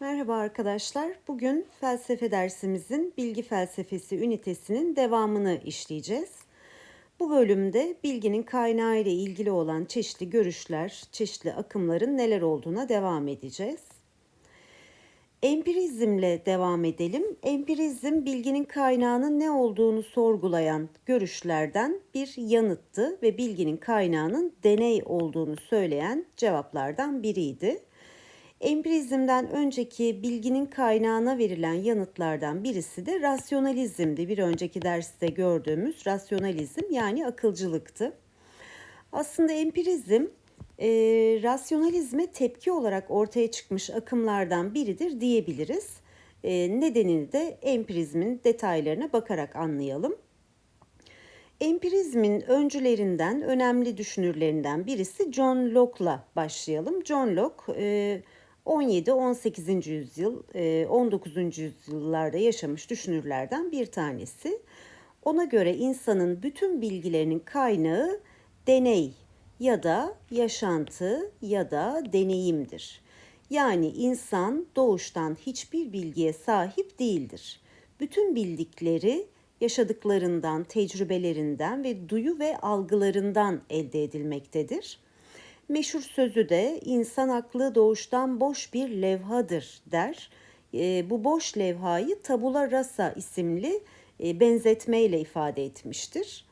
Merhaba arkadaşlar. Bugün felsefe dersimizin bilgi felsefesi ünitesinin devamını işleyeceğiz. Bu bölümde bilginin kaynağı ile ilgili olan çeşitli görüşler, çeşitli akımların neler olduğuna devam edeceğiz. Empirizmle devam edelim. Empirizm bilginin kaynağının ne olduğunu sorgulayan görüşlerden bir yanıttı ve bilginin kaynağının deney olduğunu söyleyen cevaplardan biriydi. Empirizmden önceki bilginin kaynağına verilen yanıtlardan birisi de rasyonalizmdi. Bir önceki derste gördüğümüz rasyonalizm yani akılcılıktı. Aslında empirizm e, rasyonalizme tepki olarak ortaya çıkmış akımlardan biridir diyebiliriz. E, nedenini de empirizmin detaylarına bakarak anlayalım. Empirizmin öncülerinden, önemli düşünürlerinden birisi John Locke'la başlayalım. John Locke e, 17-18. yüzyıl, 19. E, yüzyıllarda yaşamış düşünürlerden bir tanesi. Ona göre insanın bütün bilgilerinin kaynağı deney ya da yaşantı ya da deneyimdir. Yani insan doğuştan hiçbir bilgiye sahip değildir. Bütün bildikleri yaşadıklarından, tecrübelerinden ve duyu ve algılarından elde edilmektedir. Meşhur sözü de insan aklı doğuştan boş bir levhadır der. E, bu boş levhayı tabula rasa isimli e, benzetmeyle ifade etmiştir.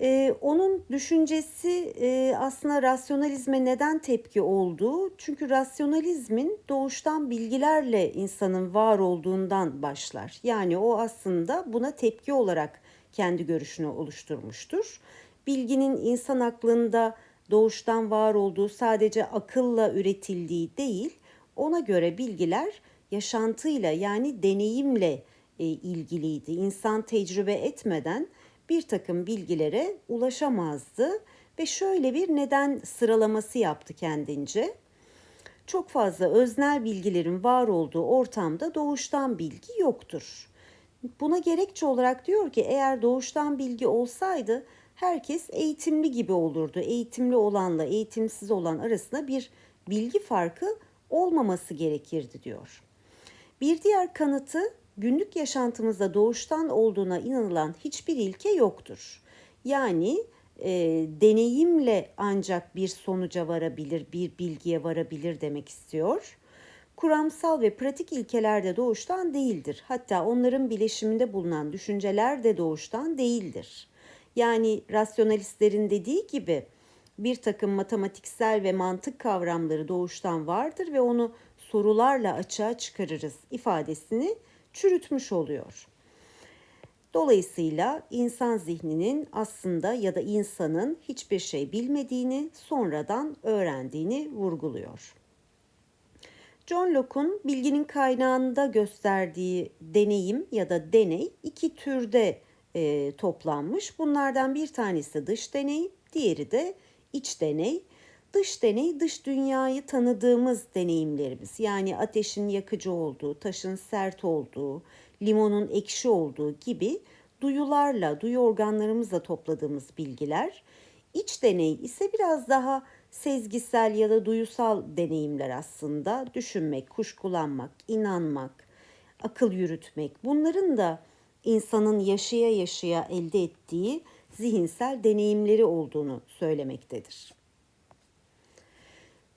E, onun düşüncesi e, aslında rasyonalizme neden tepki olduğu çünkü rasyonalizmin doğuştan bilgilerle insanın var olduğundan başlar. Yani o aslında buna tepki olarak kendi görüşünü oluşturmuştur. Bilginin insan aklında doğuştan var olduğu sadece akılla üretildiği değil, ona göre bilgiler yaşantıyla yani deneyimle e, ilgiliydi. İnsan tecrübe etmeden bir takım bilgilere ulaşamazdı ve şöyle bir neden sıralaması yaptı kendince. Çok fazla öznel bilgilerin var olduğu ortamda doğuştan bilgi yoktur. Buna gerekçe olarak diyor ki eğer doğuştan bilgi olsaydı herkes eğitimli gibi olurdu. Eğitimli olanla eğitimsiz olan arasında bir bilgi farkı olmaması gerekirdi diyor. Bir diğer kanıtı günlük yaşantımızda doğuştan olduğuna inanılan hiçbir ilke yoktur. Yani e, deneyimle ancak bir sonuca varabilir, bir bilgiye varabilir demek istiyor. Kuramsal ve pratik ilkeler de doğuştan değildir. Hatta onların bileşiminde bulunan düşünceler de doğuştan değildir. Yani rasyonalistlerin dediği gibi bir takım matematiksel ve mantık kavramları doğuştan vardır ve onu sorularla açığa çıkarırız ifadesini çürütmüş oluyor. Dolayısıyla insan zihninin aslında ya da insanın hiçbir şey bilmediğini, sonradan öğrendiğini vurguluyor. John Locke'un bilginin kaynağında gösterdiği deneyim ya da deney iki türde e, toplanmış. Bunlardan bir tanesi dış deney, diğeri de iç deney. Dış deney, dış dünyayı tanıdığımız deneyimlerimiz. Yani ateşin yakıcı olduğu, taşın sert olduğu, limonun ekşi olduğu gibi duyularla, duyu organlarımızla topladığımız bilgiler. İç deney ise biraz daha sezgisel ya da duyusal deneyimler aslında. Düşünmek, kuşkulanmak, inanmak, akıl yürütmek. Bunların da insanın yaşaya yaşaya elde ettiği zihinsel deneyimleri olduğunu söylemektedir.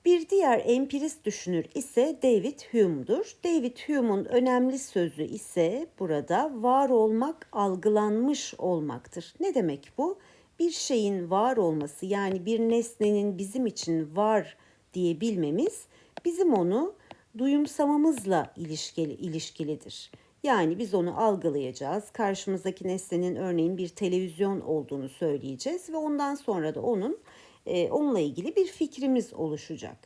Bir diğer empirist düşünür ise David Hume'dur. David Hume'un önemli sözü ise burada var olmak algılanmış olmaktır. Ne demek bu? Bir şeyin var olması yani bir nesnenin bizim için var diyebilmemiz bizim onu duyumsamamızla ilişkili, ilişkilidir. Yani biz onu algılayacağız. Karşımızdaki nesnenin örneğin bir televizyon olduğunu söyleyeceğiz ve ondan sonra da onun e, onunla ilgili bir fikrimiz oluşacak.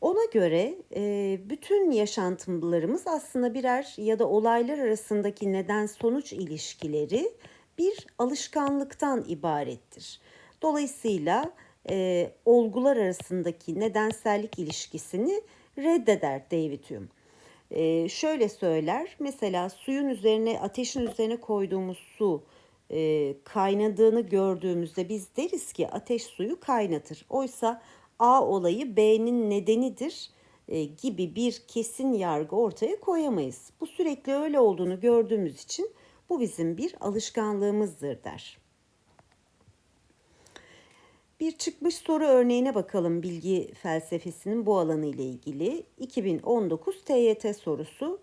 Ona göre e, bütün yaşantılarımız aslında birer ya da olaylar arasındaki neden sonuç ilişkileri bir alışkanlıktan ibarettir. Dolayısıyla e, olgular arasındaki nedensellik ilişkisini reddeder David Hume. Ee, şöyle söyler mesela suyun üzerine ateşin üzerine koyduğumuz su e, kaynadığını gördüğümüzde biz deriz ki ateş suyu kaynatır. Oysa A olayı B'nin nedenidir e, gibi bir kesin yargı ortaya koyamayız. Bu sürekli öyle olduğunu gördüğümüz için bu bizim bir alışkanlığımızdır der. Bir çıkmış soru örneğine bakalım bilgi felsefesinin bu alanı ile ilgili. 2019 TYT sorusu.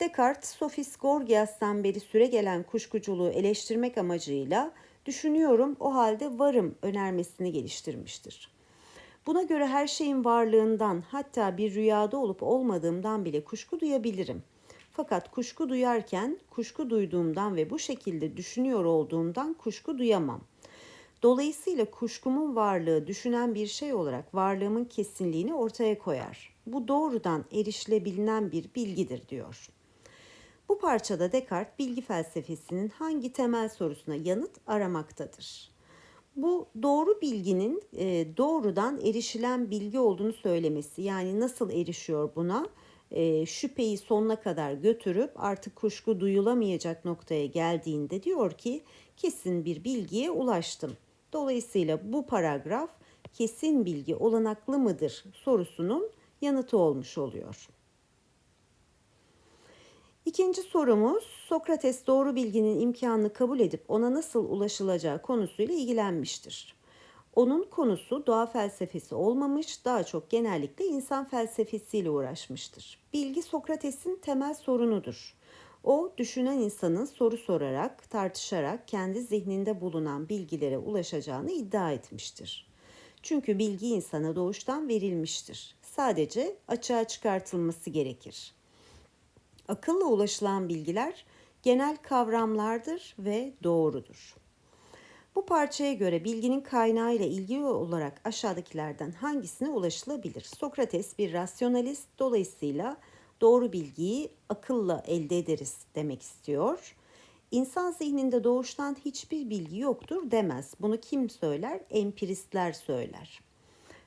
Descartes, Sophis Gorgias'tan beri süre gelen kuşkuculuğu eleştirmek amacıyla düşünüyorum o halde varım önermesini geliştirmiştir. Buna göre her şeyin varlığından hatta bir rüyada olup olmadığımdan bile kuşku duyabilirim. Fakat kuşku duyarken kuşku duyduğumdan ve bu şekilde düşünüyor olduğumdan kuşku duyamam. Dolayısıyla kuşkumun varlığı düşünen bir şey olarak varlığımın kesinliğini ortaya koyar. Bu doğrudan erişilebilinen bir bilgidir diyor. Bu parçada Descartes bilgi felsefesinin hangi temel sorusuna yanıt aramaktadır? Bu doğru bilginin e, doğrudan erişilen bilgi olduğunu söylemesi. Yani nasıl erişiyor buna? E, şüpheyi sonuna kadar götürüp artık kuşku duyulamayacak noktaya geldiğinde diyor ki kesin bir bilgiye ulaştım. Dolayısıyla bu paragraf kesin bilgi olanaklı mıdır sorusunun yanıtı olmuş oluyor. İkinci sorumuz Sokrates doğru bilginin imkanını kabul edip ona nasıl ulaşılacağı konusuyla ilgilenmiştir. Onun konusu doğa felsefesi olmamış, daha çok genellikle insan felsefesiyle uğraşmıştır. Bilgi Sokrates'in temel sorunudur. O düşünen insanın soru sorarak, tartışarak kendi zihninde bulunan bilgilere ulaşacağını iddia etmiştir. Çünkü bilgi insana doğuştan verilmiştir. Sadece açığa çıkartılması gerekir. Akılla ulaşılan bilgiler genel kavramlardır ve doğrudur. Bu parçaya göre bilginin kaynağı ile ilgili olarak aşağıdakilerden hangisine ulaşılabilir? Sokrates bir rasyonalist dolayısıyla doğru bilgiyi akılla elde ederiz demek istiyor. İnsan zihninde doğuştan hiçbir bilgi yoktur demez. Bunu kim söyler? Empiristler söyler.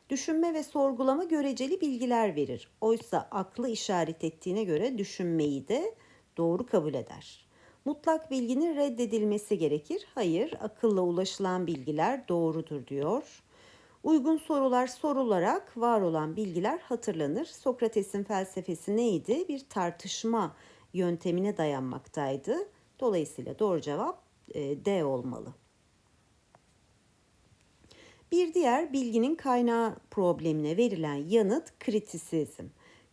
Düşünme ve sorgulama göreceli bilgiler verir. Oysa aklı işaret ettiğine göre düşünmeyi de doğru kabul eder. Mutlak bilginin reddedilmesi gerekir. Hayır, akılla ulaşılan bilgiler doğrudur diyor. Uygun sorular sorularak var olan bilgiler hatırlanır. Sokrates'in felsefesi neydi? Bir tartışma yöntemine dayanmaktaydı. Dolayısıyla doğru cevap e, D olmalı. Bir diğer bilginin kaynağı problemine verilen yanıt kritisizm.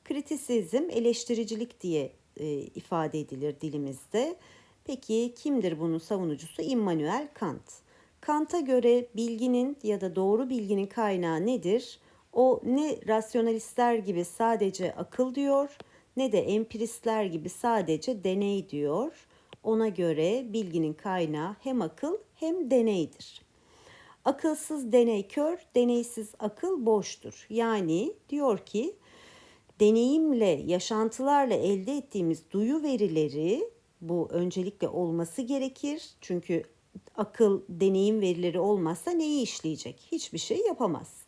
Kritisizm eleştiricilik diye e, ifade edilir dilimizde. Peki kimdir bunun savunucusu? Immanuel Kant. Kant'a göre bilginin ya da doğru bilginin kaynağı nedir? O ne rasyonalistler gibi sadece akıl diyor ne de empiristler gibi sadece deney diyor. Ona göre bilginin kaynağı hem akıl hem deneydir. Akılsız deney kör, deneysiz akıl boştur. Yani diyor ki deneyimle, yaşantılarla elde ettiğimiz duyu verileri bu öncelikle olması gerekir. Çünkü akıl, deneyim verileri olmazsa neyi işleyecek? Hiçbir şey yapamaz.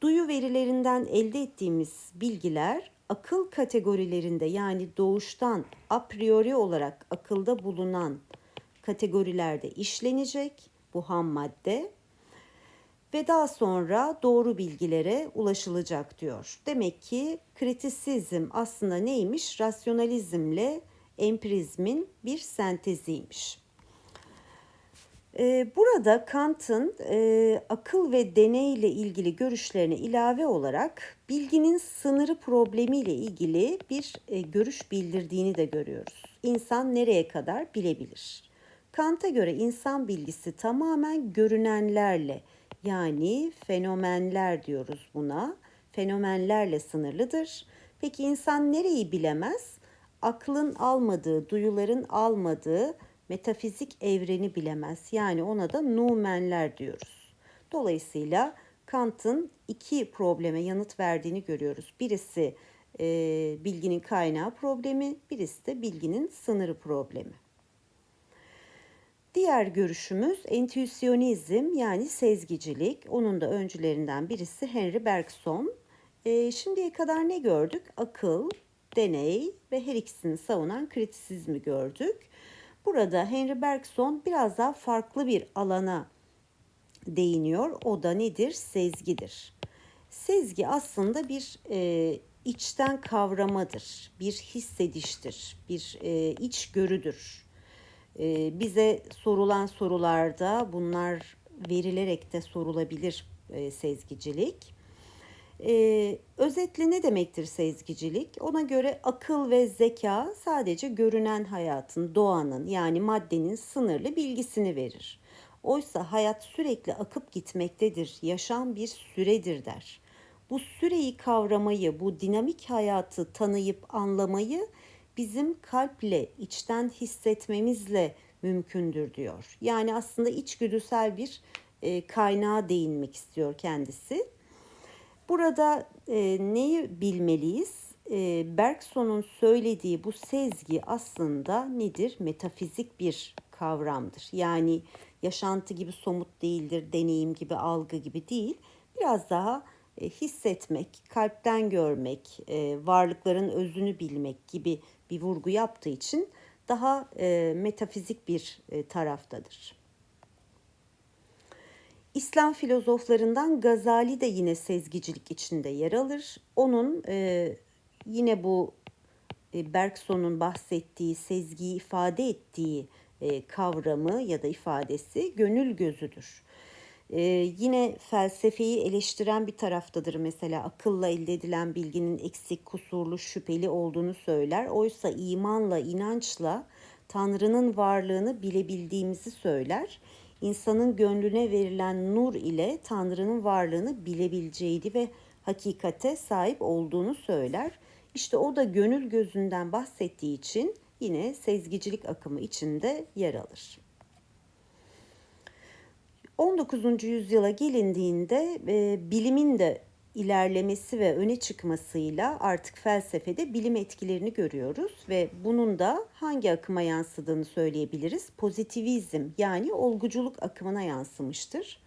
Duyu verilerinden elde ettiğimiz bilgiler akıl kategorilerinde yani doğuştan a priori olarak akılda bulunan kategorilerde işlenecek bu ham madde ve daha sonra doğru bilgilere ulaşılacak diyor. Demek ki kritisizm aslında neymiş? Rasyonalizmle empirizmin bir senteziymiş. Ee, burada Kant'ın e, akıl ve deney ile ilgili görüşlerine ilave olarak bilginin sınırı problemiyle ilgili bir e, görüş bildirdiğini de görüyoruz. İnsan nereye kadar bilebilir? Kant'a göre insan bilgisi tamamen görünenlerle yani fenomenler diyoruz buna. Fenomenlerle sınırlıdır. Peki insan nereyi bilemez? Aklın almadığı, duyuların almadığı metafizik evreni bilemez. Yani ona da numenler diyoruz. Dolayısıyla Kant'ın iki probleme yanıt verdiğini görüyoruz. Birisi e, bilginin kaynağı problemi, birisi de bilginin sınırı problemi. Diğer görüşümüz entüisyonizm yani sezgicilik. Onun da öncülerinden birisi Henry Bergson. E, şimdiye kadar ne gördük? Akıl, deney ve her ikisini savunan kritisizmi gördük. Burada Henry Bergson biraz daha farklı bir alana değiniyor. O da nedir? Sezgidir. Sezgi aslında bir e, içten kavramadır, bir hissediştir, bir e, içgörüdür. E, bize sorulan sorularda bunlar verilerek de sorulabilir e, sezgicilik. E, özetle ne demektir sezgicilik? Ona göre akıl ve zeka sadece görünen hayatın, doğanın yani maddenin sınırlı bilgisini verir. Oysa hayat sürekli akıp gitmektedir, yaşam bir süredir der. Bu süreyi kavramayı, bu dinamik hayatı tanıyıp anlamayı bizim kalple, içten hissetmemizle mümkündür diyor. Yani aslında içgüdüsel bir e, kaynağa değinmek istiyor kendisi. Burada e, neyi bilmeliyiz? E, Bergson'un söylediği bu sezgi aslında nedir? Metafizik bir kavramdır. Yani yaşantı gibi somut değildir, deneyim gibi, algı gibi değil. Biraz daha e, hissetmek, kalpten görmek, e, varlıkların özünü bilmek gibi bir vurgu yaptığı için daha e, metafizik bir e, taraftadır. İslam filozoflarından Gazali de yine sezgicilik içinde yer alır. Onun e, yine bu e, Bergson'un bahsettiği, sezgiyi ifade ettiği e, kavramı ya da ifadesi gönül gözüdür. E, yine felsefeyi eleştiren bir taraftadır mesela akılla elde edilen bilginin eksik, kusurlu, şüpheli olduğunu söyler. Oysa imanla, inançla Tanrı'nın varlığını bilebildiğimizi söyler insanın gönlüne verilen nur ile Tanrı'nın varlığını bilebileceğiydi ve hakikate sahip olduğunu söyler. İşte o da gönül gözünden bahsettiği için yine sezgicilik akımı içinde yer alır. 19. yüzyıla gelindiğinde e, bilimin de ilerlemesi ve öne çıkmasıyla artık felsefede bilim etkilerini görüyoruz ve bunun da hangi akıma yansıdığını söyleyebiliriz. Pozitivizm yani olguculuk akımına yansımıştır.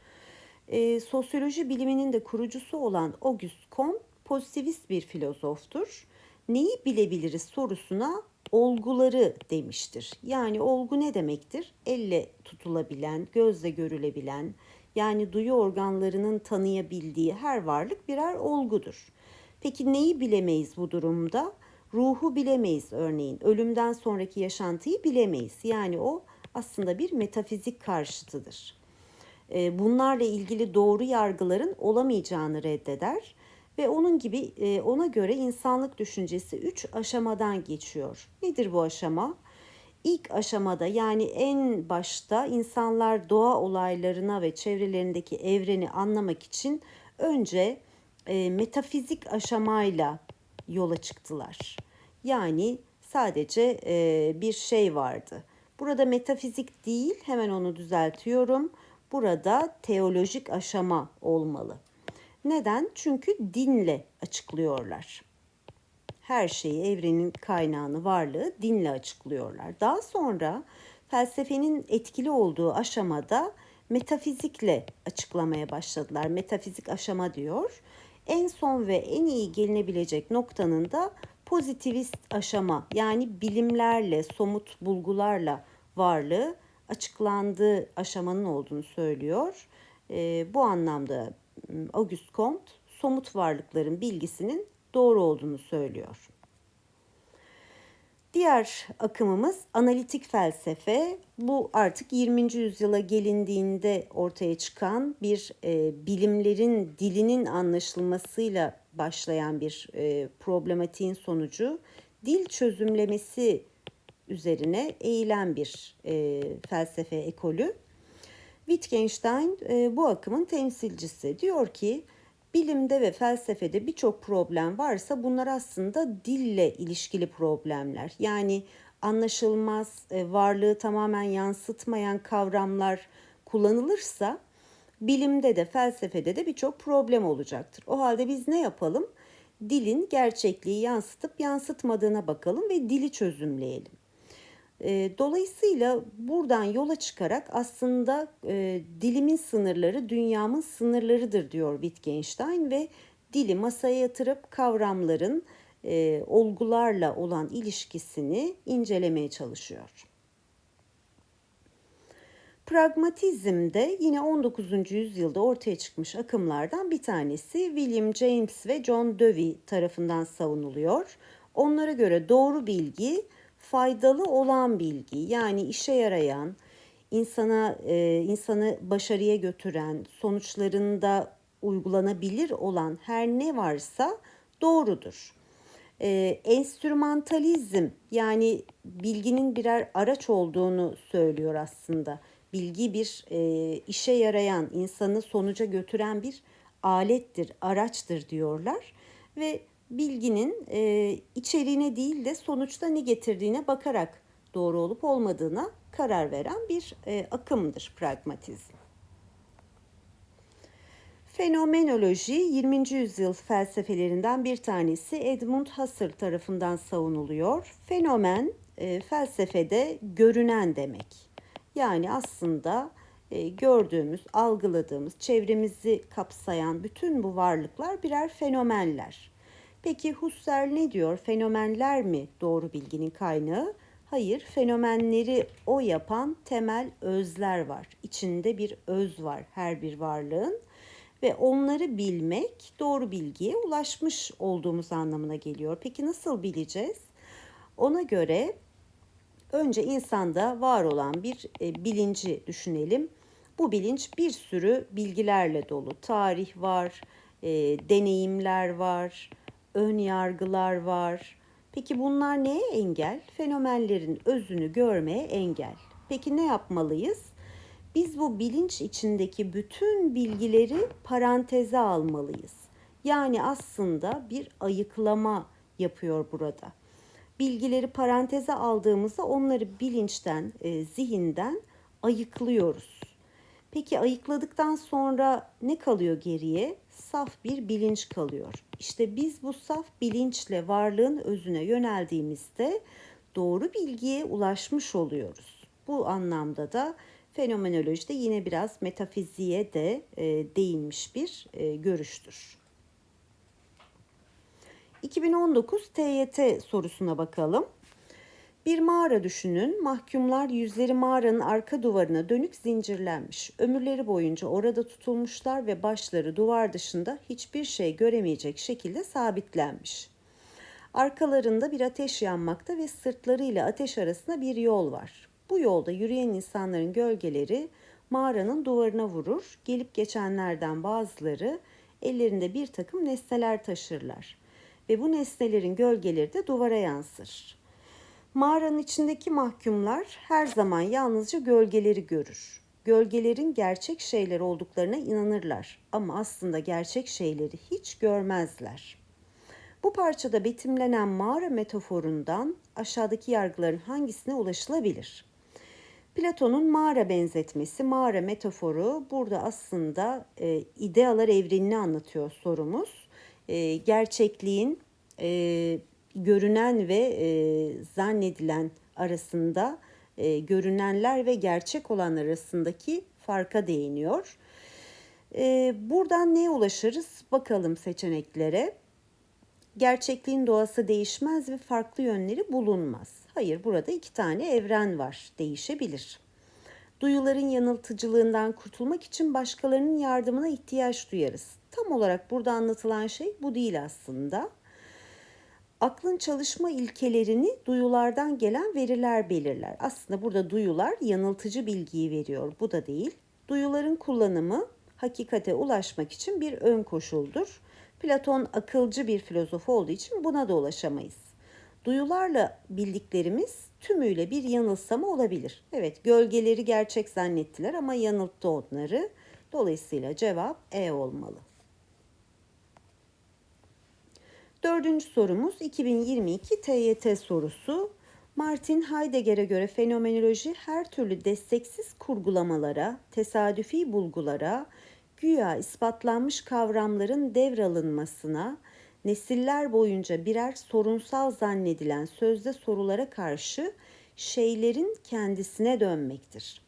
E, sosyoloji biliminin de kurucusu olan Auguste Comte pozitivist bir filozoftur. Neyi bilebiliriz sorusuna olguları demiştir. Yani olgu ne demektir? Elle tutulabilen, gözle görülebilen, yani duyu organlarının tanıyabildiği her varlık birer olgudur. Peki neyi bilemeyiz bu durumda? Ruhu bilemeyiz örneğin. Ölümden sonraki yaşantıyı bilemeyiz. Yani o aslında bir metafizik karşıtıdır. Ee, bunlarla ilgili doğru yargıların olamayacağını reddeder ve onun gibi e, ona göre insanlık düşüncesi üç aşamadan geçiyor. Nedir bu aşama? İlk aşamada yani en başta insanlar doğa olaylarına ve çevrelerindeki evreni anlamak için önce e, metafizik aşamayla yola çıktılar. Yani sadece e, bir şey vardı. Burada metafizik değil, hemen onu düzeltiyorum. Burada teolojik aşama olmalı. Neden? Çünkü dinle açıklıyorlar her şeyi, evrenin kaynağını, varlığı dinle açıklıyorlar. Daha sonra felsefenin etkili olduğu aşamada metafizikle açıklamaya başladılar. Metafizik aşama diyor. En son ve en iyi gelinebilecek noktanın da pozitivist aşama yani bilimlerle, somut bulgularla varlığı açıklandığı aşamanın olduğunu söylüyor. E, bu anlamda Auguste Comte somut varlıkların bilgisinin doğru olduğunu söylüyor. Diğer akımımız analitik felsefe. Bu artık 20. yüzyıla gelindiğinde ortaya çıkan bir e, bilimlerin dilinin anlaşılmasıyla başlayan bir e, problematiğin sonucu dil çözümlemesi üzerine eğilen bir e, felsefe ekolü. Wittgenstein e, bu akımın temsilcisi. Diyor ki Bilimde ve felsefede birçok problem varsa bunlar aslında dille ilişkili problemler. Yani anlaşılmaz, e, varlığı tamamen yansıtmayan kavramlar kullanılırsa bilimde de felsefede de birçok problem olacaktır. O halde biz ne yapalım? Dilin gerçekliği yansıtıp yansıtmadığına bakalım ve dili çözümleyelim. E, dolayısıyla buradan yola çıkarak aslında e, dilimin sınırları dünyamın sınırlarıdır diyor Wittgenstein ve dili masaya yatırıp kavramların e, olgularla olan ilişkisini incelemeye çalışıyor. Pragmatizm de yine 19. yüzyılda ortaya çıkmış akımlardan bir tanesi William James ve John Dewey tarafından savunuluyor. Onlara göre doğru bilgi faydalı olan bilgi yani işe yarayan, insana e, insanı başarıya götüren, sonuçlarında uygulanabilir olan her ne varsa doğrudur. E, enstrümantalizm yani bilginin birer araç olduğunu söylüyor aslında. Bilgi bir e, işe yarayan, insanı sonuca götüren bir alettir, araçtır diyorlar ve bilginin e, içeriğine değil de sonuçta ne getirdiğine bakarak doğru olup olmadığına karar veren bir e, akımdır pragmatizm. Fenomenoloji 20. yüzyıl felsefelerinden bir tanesi Edmund Husserl tarafından savunuluyor. Fenomen e, felsefede görünen demek. Yani aslında e, gördüğümüz, algıladığımız, çevremizi kapsayan bütün bu varlıklar birer fenomenler. Peki Husserl ne diyor? Fenomenler mi doğru bilginin kaynağı? Hayır, fenomenleri o yapan temel özler var. İçinde bir öz var her bir varlığın ve onları bilmek doğru bilgiye ulaşmış olduğumuz anlamına geliyor. Peki nasıl bileceğiz? Ona göre önce insanda var olan bir e, bilinci düşünelim. Bu bilinç bir sürü bilgilerle dolu. Tarih var, e, deneyimler var, ön yargılar var. Peki bunlar neye engel? Fenomenlerin özünü görmeye engel. Peki ne yapmalıyız? Biz bu bilinç içindeki bütün bilgileri paranteze almalıyız. Yani aslında bir ayıklama yapıyor burada. Bilgileri paranteze aldığımızda onları bilinçten, e, zihinden ayıklıyoruz. Peki ayıkladıktan sonra ne kalıyor geriye? Saf bir bilinç kalıyor. İşte biz bu saf bilinçle varlığın özüne yöneldiğimizde doğru bilgiye ulaşmış oluyoruz. Bu anlamda da fenomenolojide yine biraz metafiziğe de e, değinmiş bir e, görüştür. 2019 TYT sorusuna bakalım. Bir mağara düşünün. Mahkumlar yüzleri mağaranın arka duvarına dönük zincirlenmiş. Ömürleri boyunca orada tutulmuşlar ve başları duvar dışında hiçbir şey göremeyecek şekilde sabitlenmiş. Arkalarında bir ateş yanmakta ve sırtlarıyla ateş arasında bir yol var. Bu yolda yürüyen insanların gölgeleri mağaranın duvarına vurur. Gelip geçenlerden bazıları ellerinde bir takım nesneler taşırlar. Ve bu nesnelerin gölgeleri de duvara yansır. Mağaranın içindeki mahkumlar her zaman yalnızca gölgeleri görür. Gölgelerin gerçek şeyler olduklarına inanırlar ama aslında gerçek şeyleri hiç görmezler. Bu parçada betimlenen mağara metaforundan aşağıdaki yargıların hangisine ulaşılabilir? Platon'un mağara benzetmesi, mağara metaforu burada aslında e, idealar evrenini anlatıyor sorumuz. E, gerçekliğin e, görünen ve e, zannedilen arasında e, görünenler ve gerçek olan arasındaki farka değiniyor. E, buradan neye ulaşırız? Bakalım seçeneklere. Gerçekliğin doğası değişmez ve farklı yönleri bulunmaz. Hayır, burada iki tane evren var. Değişebilir. Duyuların yanıltıcılığından kurtulmak için başkalarının yardımına ihtiyaç duyarız. Tam olarak burada anlatılan şey bu değil aslında. Aklın çalışma ilkelerini duyulardan gelen veriler belirler. Aslında burada duyular yanıltıcı bilgiyi veriyor. Bu da değil. Duyuların kullanımı hakikate ulaşmak için bir ön koşuldur. Platon akılcı bir filozof olduğu için buna da ulaşamayız. Duyularla bildiklerimiz tümüyle bir yanılsama olabilir. Evet, gölgeleri gerçek zannettiler ama yanılttı onları. Dolayısıyla cevap E olmalı. Dördüncü sorumuz 2022 TYT sorusu. Martin Heidegger'e göre fenomenoloji her türlü desteksiz kurgulamalara, tesadüfi bulgulara, güya ispatlanmış kavramların devralınmasına, nesiller boyunca birer sorunsal zannedilen sözde sorulara karşı şeylerin kendisine dönmektir.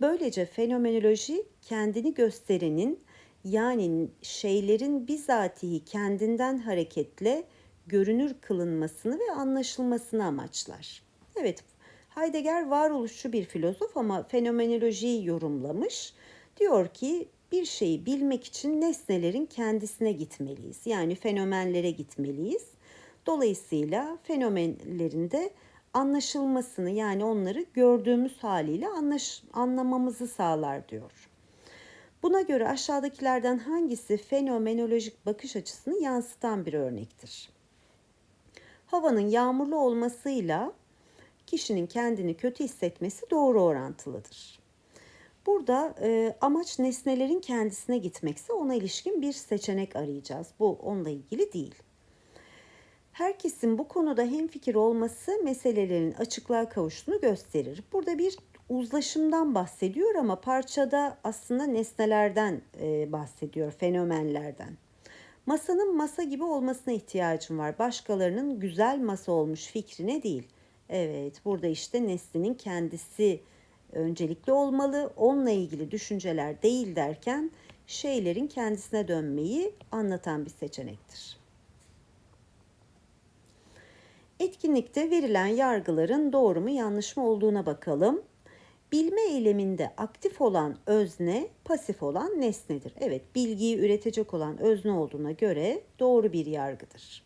Böylece fenomenoloji kendini gösterenin yani şeylerin bizatihi kendinden hareketle görünür kılınmasını ve anlaşılmasını amaçlar. Evet, Heidegger varoluşçu bir filozof ama fenomenolojiyi yorumlamış. Diyor ki bir şeyi bilmek için nesnelerin kendisine gitmeliyiz. Yani fenomenlere gitmeliyiz. Dolayısıyla fenomenlerin de anlaşılmasını yani onları gördüğümüz haliyle anlaş, anlamamızı sağlar diyor. Buna göre aşağıdakilerden hangisi fenomenolojik bakış açısını yansıtan bir örnektir? Havanın yağmurlu olmasıyla kişinin kendini kötü hissetmesi doğru orantılıdır. Burada e, amaç nesnelerin kendisine gitmekse ona ilişkin bir seçenek arayacağız. Bu onunla ilgili değil. Herkesin bu konuda hemfikir olması meselelerin açıklığa kavuştuğunu gösterir. Burada bir uzlaşımdan bahsediyor ama parçada aslında nesnelerden e, bahsediyor, fenomenlerden. Masanın masa gibi olmasına ihtiyacım var. Başkalarının güzel masa olmuş fikrine değil. Evet, burada işte nesnenin kendisi öncelikli olmalı. Onunla ilgili düşünceler değil derken şeylerin kendisine dönmeyi anlatan bir seçenektir. Etkinlikte verilen yargıların doğru mu yanlış mı olduğuna bakalım. Bilme eyleminde aktif olan özne, pasif olan nesnedir. Evet, bilgiyi üretecek olan özne olduğuna göre doğru bir yargıdır.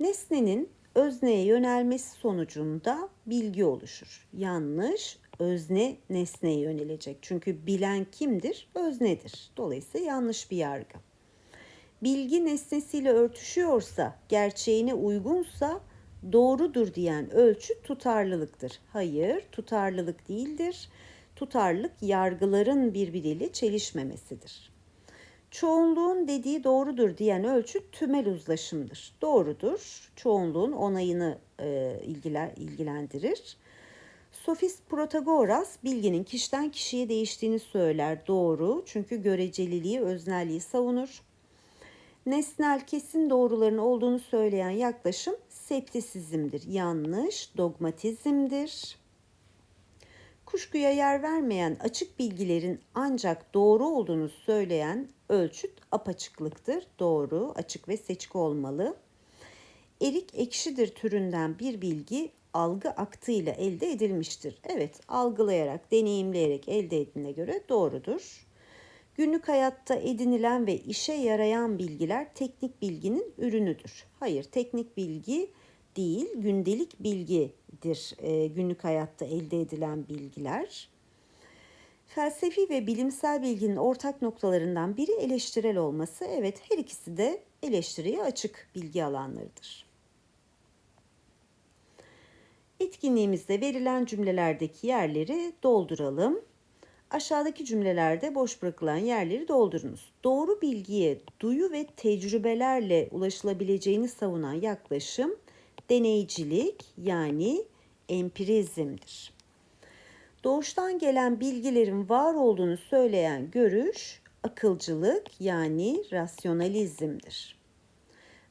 Nesnenin özneye yönelmesi sonucunda bilgi oluşur. Yanlış, özne nesneye yönelecek. Çünkü bilen kimdir? Öznedir. Dolayısıyla yanlış bir yargı. Bilgi nesnesiyle örtüşüyorsa, gerçeğine uygunsa doğrudur diyen ölçü tutarlılıktır. Hayır, tutarlılık değildir. Tutarlılık yargıların birbiriyle çelişmemesidir. Çoğunluğun dediği doğrudur diyen ölçü tümel uzlaşımdır. Doğrudur. Çoğunluğun onayını e, ilgiler, ilgilendirir. Sofist Protagoras bilginin kişiden kişiye değiştiğini söyler. Doğru. Çünkü göreceliliği, öznelliği savunur. Nesnel kesin doğruların olduğunu söyleyen yaklaşım septisizmdir. Yanlış, dogmatizmdir. Kuşkuya yer vermeyen açık bilgilerin ancak doğru olduğunu söyleyen ölçüt apaçıklıktır. Doğru, açık ve seçik olmalı. Erik ekşidir türünden bir bilgi algı aktıyla elde edilmiştir. Evet, algılayarak, deneyimleyerek elde edildiğine göre doğrudur. Günlük hayatta edinilen ve işe yarayan bilgiler teknik bilginin ürünüdür. Hayır, teknik bilgi değil, gündelik bilgidir e, günlük hayatta elde edilen bilgiler. Felsefi ve bilimsel bilginin ortak noktalarından biri eleştirel olması. Evet, her ikisi de eleştiriye açık bilgi alanlarıdır. Etkinliğimizde verilen cümlelerdeki yerleri dolduralım. Aşağıdaki cümlelerde boş bırakılan yerleri doldurunuz. Doğru bilgiye duyu ve tecrübelerle ulaşılabileceğini savunan yaklaşım deneycilik yani empirizmdir. Doğuştan gelen bilgilerin var olduğunu söyleyen görüş akılcılık yani rasyonalizmdir.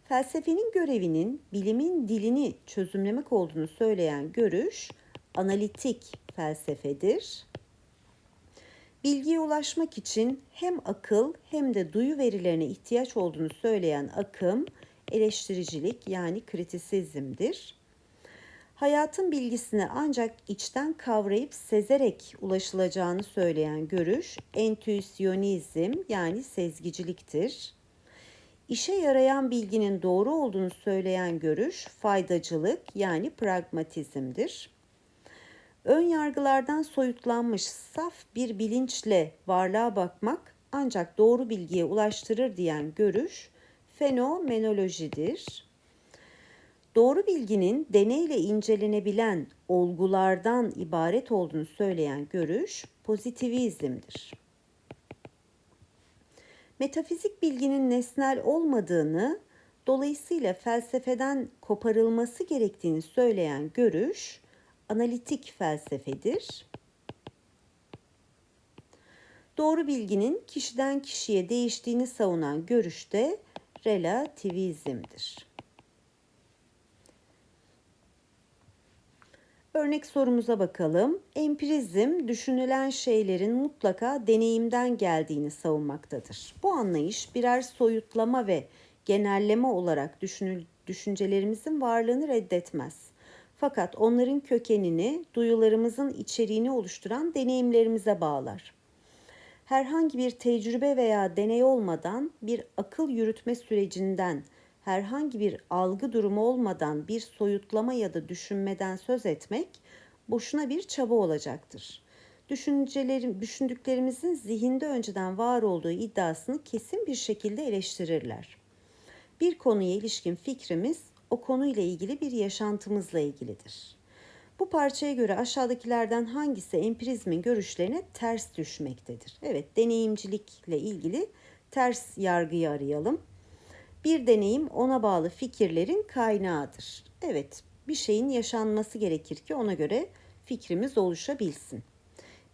Felsefenin görevinin bilimin dilini çözümlemek olduğunu söyleyen görüş analitik felsefedir. Bilgiye ulaşmak için hem akıl hem de duyu verilerine ihtiyaç olduğunu söyleyen akım eleştiricilik yani kritisizmdir. Hayatın bilgisine ancak içten kavrayıp sezerek ulaşılacağını söyleyen görüş entüisyonizm yani sezgiciliktir. İşe yarayan bilginin doğru olduğunu söyleyen görüş faydacılık yani pragmatizmdir. Ön yargılardan soyutlanmış saf bir bilinçle varlığa bakmak ancak doğru bilgiye ulaştırır diyen görüş fenomenolojidir. Doğru bilginin deneyle incelenebilen olgulardan ibaret olduğunu söyleyen görüş pozitivizmdir. Metafizik bilginin nesnel olmadığını, dolayısıyla felsefeden koparılması gerektiğini söyleyen görüş analitik felsefedir. Doğru bilginin kişiden kişiye değiştiğini savunan görüşte relativizmdir. Örnek sorumuza bakalım. Empirizm düşünülen şeylerin mutlaka deneyimden geldiğini savunmaktadır. Bu anlayış birer soyutlama ve genelleme olarak düşünül, düşüncelerimizin varlığını reddetmez. Fakat onların kökenini duyularımızın içeriğini oluşturan deneyimlerimize bağlar. Herhangi bir tecrübe veya deney olmadan bir akıl yürütme sürecinden, herhangi bir algı durumu olmadan bir soyutlama ya da düşünmeden söz etmek boşuna bir çaba olacaktır. Düşüncelerim, düşündüklerimizin zihinde önceden var olduğu iddiasını kesin bir şekilde eleştirirler. Bir konuya ilişkin fikrimiz o konuyla ilgili bir yaşantımızla ilgilidir. Bu parçaya göre aşağıdakilerden hangisi empirizmin görüşlerine ters düşmektedir? Evet, deneyimcilikle ilgili ters yargıyı arayalım. Bir deneyim ona bağlı fikirlerin kaynağıdır. Evet, bir şeyin yaşanması gerekir ki ona göre fikrimiz oluşabilsin.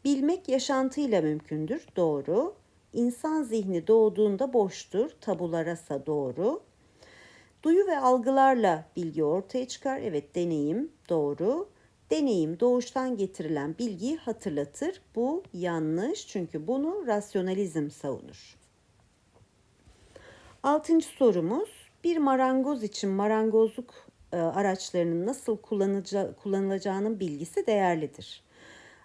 Bilmek yaşantıyla mümkündür. Doğru. İnsan zihni doğduğunda boştur. Tabula rasa doğru. Duyu ve algılarla bilgi ortaya çıkar. Evet deneyim doğru. Deneyim doğuştan getirilen bilgiyi hatırlatır. Bu yanlış çünkü bunu rasyonalizm savunur. Altıncı sorumuz bir marangoz için marangozluk e, araçlarının nasıl kullanılacağının bilgisi değerlidir.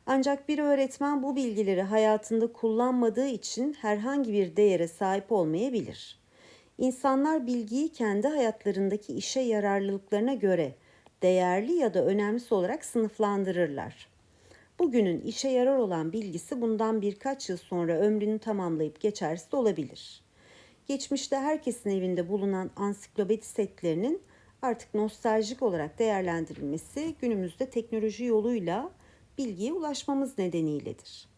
Ancak bir öğretmen bu bilgileri hayatında kullanmadığı için herhangi bir değere sahip olmayabilir. İnsanlar bilgiyi kendi hayatlarındaki işe yararlılıklarına göre değerli ya da önemlisi olarak sınıflandırırlar. Bugünün işe yarar olan bilgisi bundan birkaç yıl sonra ömrünü tamamlayıp geçersiz olabilir. Geçmişte herkesin evinde bulunan ansiklopedi setlerinin artık nostaljik olarak değerlendirilmesi günümüzde teknoloji yoluyla bilgiye ulaşmamız nedeniyledir.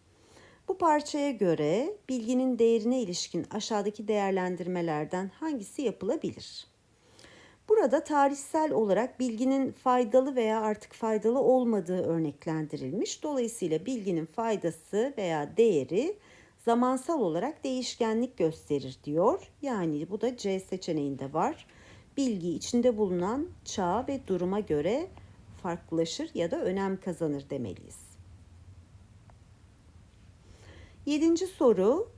Bu parçaya göre bilginin değerine ilişkin aşağıdaki değerlendirmelerden hangisi yapılabilir? Burada tarihsel olarak bilginin faydalı veya artık faydalı olmadığı örneklendirilmiş. Dolayısıyla bilginin faydası veya değeri zamansal olarak değişkenlik gösterir diyor. Yani bu da C seçeneğinde var. Bilgi içinde bulunan çağ ve duruma göre farklılaşır ya da önem kazanır demeliyiz. Yedinci soru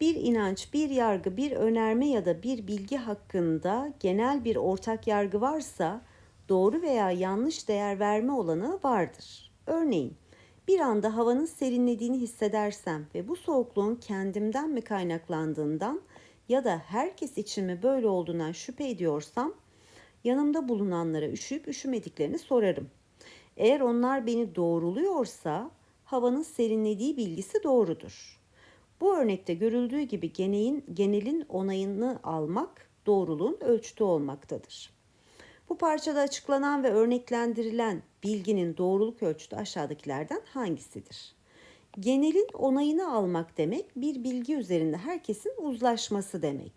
bir inanç, bir yargı, bir önerme ya da bir bilgi hakkında genel bir ortak yargı varsa doğru veya yanlış değer verme olanı vardır. Örneğin bir anda havanın serinlediğini hissedersem ve bu soğukluğun kendimden mi kaynaklandığından ya da herkes için mi böyle olduğundan şüphe ediyorsam yanımda bulunanlara üşüyüp üşümediklerini sorarım. Eğer onlar beni doğruluyorsa havanın serinlediği bilgisi doğrudur. Bu örnekte görüldüğü gibi genelin, genelin onayını almak doğruluğun ölçütü olmaktadır. Bu parçada açıklanan ve örneklendirilen bilginin doğruluk ölçütü aşağıdakilerden hangisidir? Genelin onayını almak demek bir bilgi üzerinde herkesin uzlaşması demek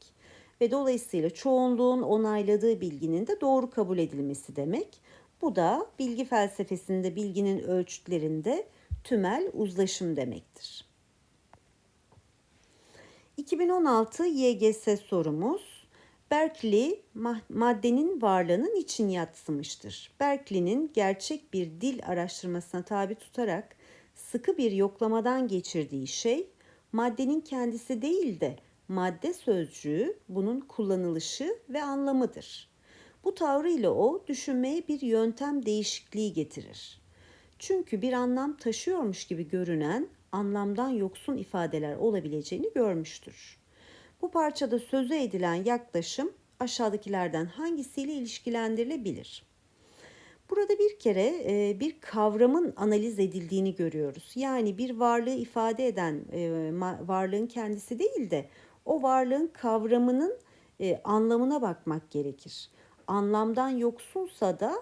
ve dolayısıyla çoğunluğun onayladığı bilginin de doğru kabul edilmesi demek. Bu da bilgi felsefesinde bilginin ölçütlerinde tümel uzlaşım demektir. 2016 YGS sorumuz Berkeley maddenin varlığının için yatsımıştır. Berkeley'nin gerçek bir dil araştırmasına tabi tutarak sıkı bir yoklamadan geçirdiği şey maddenin kendisi değil de madde sözcüğü bunun kullanılışı ve anlamıdır. Bu tavrıyla o düşünmeye bir yöntem değişikliği getirir. Çünkü bir anlam taşıyormuş gibi görünen anlamdan yoksun ifadeler olabileceğini görmüştür. Bu parçada sözü edilen yaklaşım aşağıdakilerden hangisiyle ilişkilendirilebilir? Burada bir kere e, bir kavramın analiz edildiğini görüyoruz. Yani bir varlığı ifade eden e, varlığın kendisi değil de o varlığın kavramının e, anlamına bakmak gerekir. Anlamdan yoksunsa da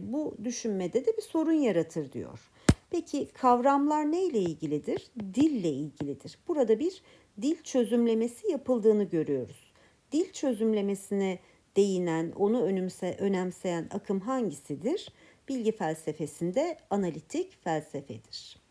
bu düşünmede de bir sorun yaratır diyor. Peki kavramlar ne ile ilgilidir? Dille ilgilidir. Burada bir dil çözümlemesi yapıldığını görüyoruz. Dil çözümlemesine değinen, onu önümse, önemseyen akım hangisidir? Bilgi felsefesinde analitik felsefedir.